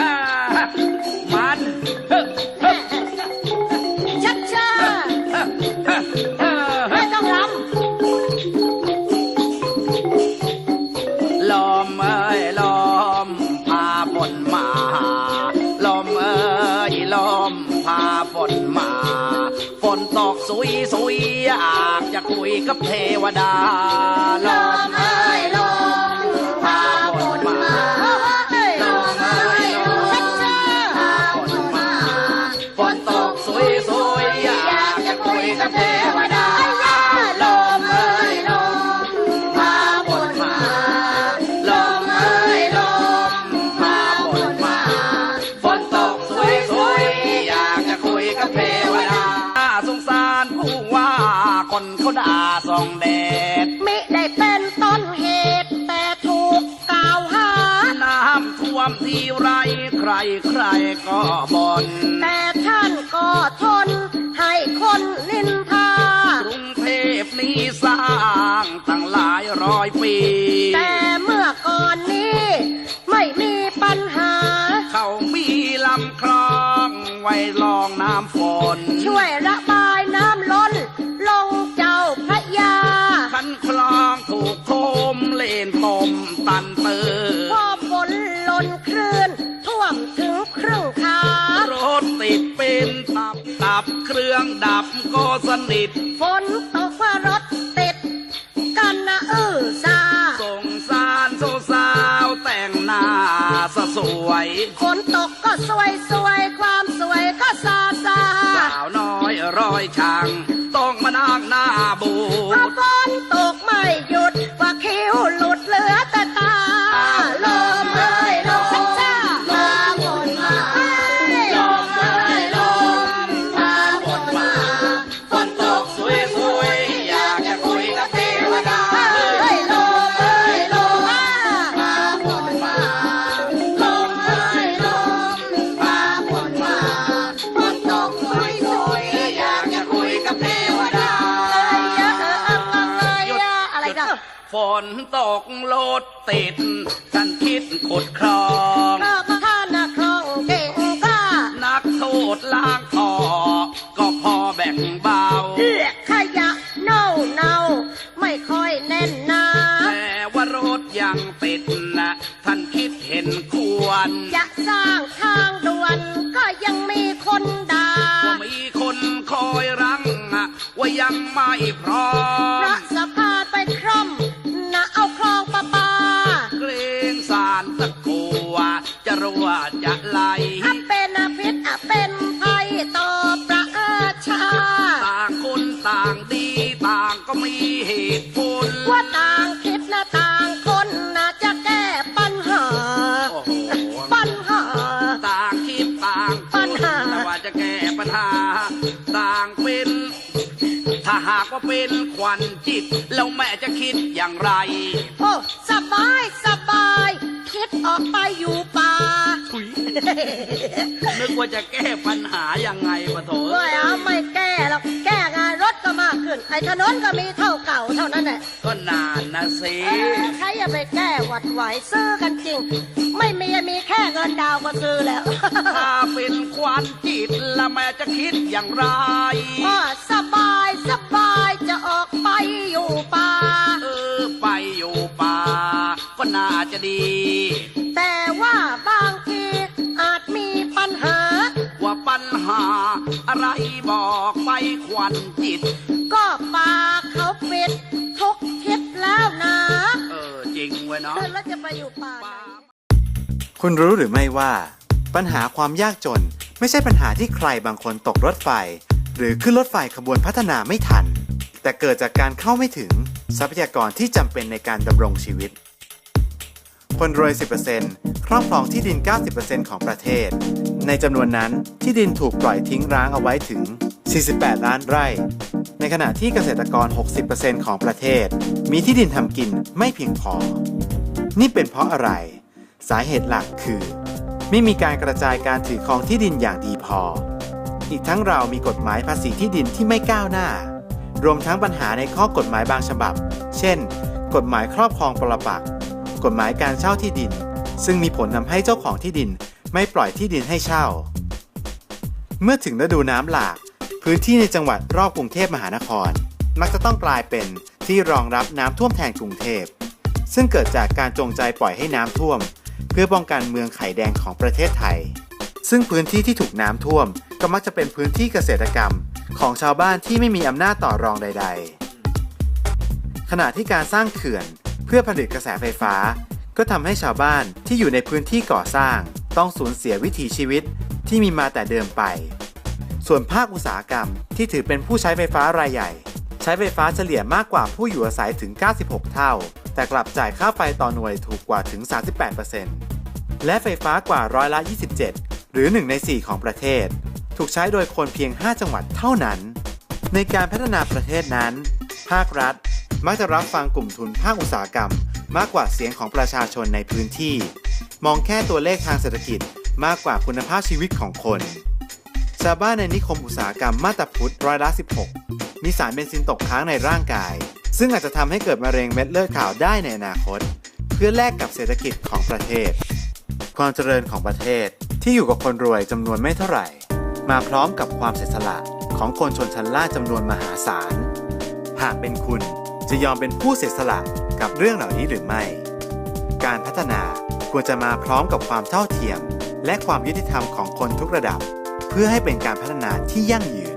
อ่ามันเฮ้อเฮ้อชักชาเฮ้อเฮ้อเฮ้อไม่ต้องรลมเอ้ยลมพาฝนมา ลมเอ้ยลมพาฝนมา ฝนตกสุยสุยอยากจะคุยกับเทวดาำล เขาด่าส่องแดดมิได้เป็นต้นเหตุ แต่ถูกกล่าวหา น้ำท่วมทีไรใครใครก็บ่นแต่ท่านก็ทน ให้คนนินทากรุงเทพนี้สร้างตั้งหลายร้อยปี แต่เมื่อก่อนนี้ ไม่มีปัญหา เขามีลำคลองไว้รองน้ำฝนช่วยร บตับเครื่องดับก็สนิท ฝนตกว่ารถติด กันนะเออซาส่งสารโซสาวแต่งหน้าสะสวยฝนตกก็สวยสวยความสวยก็ซาซาสาวน้อยร้อยช่าง ฝนตกรถติด ฉันคิดขุดคลอง ก็ท่านนะคล่องเก่งกล้านักโทษล้างคอก็พอแบ่งเบาเลือกขยะเน่าเน่าไม่ค่อยแน่นหนาแต่ว่ารถยังติดนะท่านคิดเห็นควร จะสร้างทางด่วนก็ยังมีคนด่าว่ามีคนคอยรั้งอะว่ายังไม่พร้อพระมส รัวจะไหลถ้าเป็นอภิษอะเป็นภัยต่อประชา ต่างคนต่างดีต่างก็มีเหตุผล ว่าต่างคิดนะต่างคนนะจะแก้ปัญหา โอ้โหปัญหา ต่างคิดต่างปัญหา แต่ว่าจะแก้ปัญหา ต่างเป็น ถ้าหากว่าเป็นควันจิต แล้วแม่จะคิดอย่างไร โอ้ สบายสบาย คิดออกไปอยู่ป่า ถุยนึกว่าจะแก้ปัญหายังไงปะโถไม่เอาไม่แก้หรอกแก้ไงรถก็มากขึ้น ไอ้ถนนก็มีเท่าเก่าเท่านั้นแหละ ก็นานนะสิเออใครอย่าไปแก้หวัดไหวซื้อกันจริง ไม่มีมีแค่เงินดาวก็ซื้อแล้ว ถ้าเป็นควันจิตแล้วแม่จะคิดอย่างไรพ่อสบายสบายจะออกไปอยู่ป่า เออไปอยู่ป่าก็น่าจะดี บอกไปควันจิต ก็ป่าเขาปิดทุกทิศแล้วนะเออจริงเว้ยเนาะแล้วจะไปอยู่ป่าไหน คุณรู้หรือไม่ว่า ปัญหาความยากจนไม่ใช่ปัญหาที่ใครบางคนตกรถไฟ หรือขึ้นรถไฟขบวนพัฒนาไม่ทัน แต่เกิดจากการเข้าไม่ถึงทรัพยากรที่จำเป็นในการดำรงชีวิต คนรวย 10%ครอบครองที่ดิน 90%ของประเทศ ในจำนวนนั้นที่ดินถูกปล่อยทิ้งร้างเอาไว้ถึง 48 ล้านไร่ ในขณะที่เกษตรกร 60%ของประเทศ มีที่ดินทำกินไม่เพียงพอ นี่เป็นเพราะอะไร สาเหตุหลักคือ ไม่มีการกระจายการถือครองที่ดินอย่างดีพอ อีกทั้งเรามีกฎหมายภาษีที่ดินที่ไม่ก้าวหน้า รวมทั้งปัญหาในข้อกฎหมายบางฉบับ เช่น กฎหมายครอบครองปรปักษ์ กฎหมายการเช่าที่ดิน ซึ่งมีผลทำให้เจ้าของที่ดินไม่ปล่อยที่ดินให้เช่า เมื่อถึงฤดูน้ำหลาก พื้นที่ในจังหวัดรอบกรุงเทพมหานคร มักจะต้องกลายเป็นที่รองรับน้ำท่วมแทนกรุงเทพ ซึ่งเกิดจากการจงใจปล่อยให้น้ำท่วม เพื่อป้องกันเมืองไข่แดงของประเทศไทย ซึ่งพื้นที่ที่ถูกน้ำท่วม ก็มักจะเป็นพื้นที่เกษตรกรรม ของชาวบ้านที่ไม่มีอำนาจต่อรองใด ๆ ขณะที่การสร้างเขื่อน พื่อผลิตกระแสไฟฟ้า ก็ทำให้ชาวบ้านที่อยู่ในพื้นที่ก่อสร้าง ต้องสูญเสียวิถีชีวิตที่มีมาแต่เดิมไป ส่วนภาคอุตสาหกรรมที่ถือเป็นผู้ใช้ไฟฟ้ารายใหญ่ ใช้ไฟฟ้าเฉลี่ยมากกว่าผู้อยู่อาศัยถึง 96 เท่า แต่กลับจ่ายค่าไฟต่อหน่วยถูกกว่าถึง 38%และไฟฟ้ากว่าร้อยละ 27 หรือ 1 ใน 4 ของประเทศ ถูกใช้โดยคนเพียง 5 จังหวัดเท่านั้น ในการพัฒนาประเทศนั้น ภาครัฐ มักจะรับฟังกลุ่มทุนภาคอุตสาหกรรม มากกว่าเสียงของประชาชนในพื้นที่ มองแค่ตัวเลขทางเศรษฐกิจมากกว่าคุณภาพชีวิตของคน ชาวบ้านในนิคมอุตสาหกรรมมาตาพุทธร้อยละ16 มีสารเบนซินตกค้างในร่างกาย ซึ่งอาจจะทำให้เกิดมะเร็งเม็ดเลือดขาวได้ในอนาคต เพื่อแลกกับเศรษฐกิจของประเทศ ความเจริญของประเทศที่อยู่กับคนรวยจำนวนไม่เท่าไหร่ มาพร้อมกับความเสียสละของคนชนชั้นล่างจำนวนมหาศาล หากเป็นคุณ จะยอมเป็นผู้เสียสละกับเรื่องเหล่านี้หรือไม่ การพัฒนาควรจะมาพร้อมกับความเท่าเทียม และความยุติธรรมของคนทุกระดับ เพื่อให้เป็นการพัฒนาที่ยั่งยืน